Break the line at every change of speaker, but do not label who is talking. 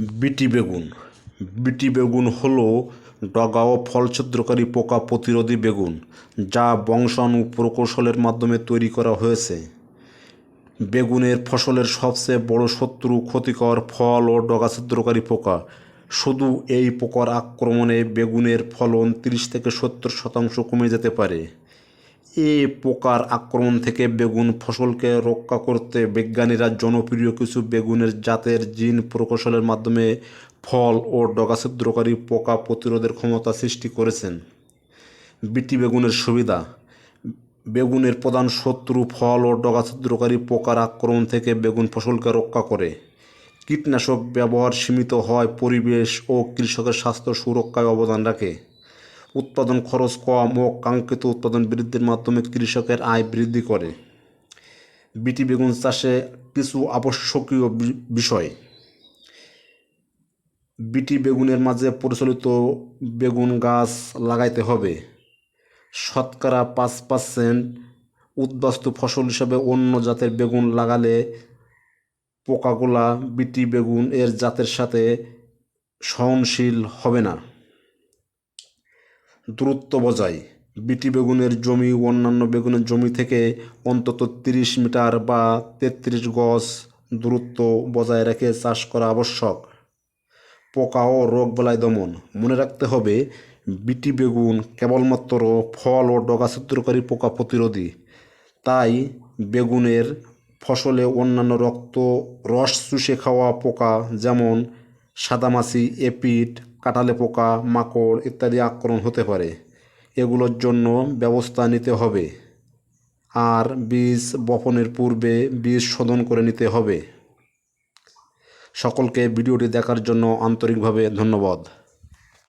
বিটি বেগুন। বিটি বেগুন হল ডগা ও ফল ফলছিদ্রকারী পোকা প্রতিরোধী বেগুন, যা বংশাণু প্রকৌশলের মাধ্যমে তৈরি করা হয়েছে। বেগুনের ফসলের সবচেয়ে বড় শত্রু, ক্ষতিকর ফল ও ডগা ছিদ্রকারী পোকা। শুধু এই পোকার আক্রমণে বেগুনের ফলন তিরিশ থেকে সত্তর শতাংশ কমে যেতে পারে। এ পোকার আক্রমণ থেকে বেগুন ফসলকে রক্ষা করতে বিজ্ঞানীরা জনপ্রিয় কিছু বেগুনের জাতের জিন প্রকৌশলের মাধ্যমে ফল ও ডগা ছিদ্রকারী পোকা প্রতিরোধের ক্ষমতা সৃষ্টি করেছেন। বিটি বেগুনের সুবিধা, বেগুনের প্রধান শত্রু ফল ও ডগা ছিদ্রকারী পোকার আক্রমণ থেকে বেগুন ফসলকে রক্ষা করে। কীটনাশক ব্যবহার সীমিত হয় পরিবেশ ও কৃষকের স্বাস্থ্য সুরক্ষায় অবদান রাখে। উৎপাদন খরচ কম ও কাঙ্ক্ষিত উৎপাদন বৃদ্ধির মাধ্যমে কৃষকের আয় বৃদ্ধি করে। বিটি বেগুন চাষে কিছু আবশ্যকীয় বিষয়। বিটি বেগুনের মাঝে প্রচলিত বেগুন গাছ লাগাইতে হবে। শতকরা পাঁচ পার্সেন্ট উদ্বাস্তু ফসল হিসাবে অন্য জাতের বেগুন লাগালে পোকাগুলা বিটি বেগুন এর জাতের সাথে সহনশীল হবে না। দূরত্ব বজায়। বিটি বেগুনের জমি অন্যান্য বেগুনের জমি থেকে অন্তত তিরিশ মিটার বা তেত্রিশ গজ দূরত্ব বজায় রেখে চাষ করা আবশ্যক। পোকা ও রোগবালাই দমন। মনে রাখতে হবে, বিটি বেগুন কেবলমাত্র ফল ও ডগা ছিদ্রকারী পোকা প্রতিরোধী। তাই বেগুনের ফসলে অন্যান্য রক্ত, রস চুষে খাওয়া পোকা যেমন সাদামাছি, এপিড কাটালে পোকা, মাকড় ইত্যাদি আক্রমণ হতে পারে। এগুলোর জন্য ব্যবস্থা নিতে হবে। আর বীজ বপনের পূর্বে বীজ শোধন করে নিতে হবে। সকলকে ভিডিওটি দেখার জন্য আন্তরিকভাবে ধন্যবাদ।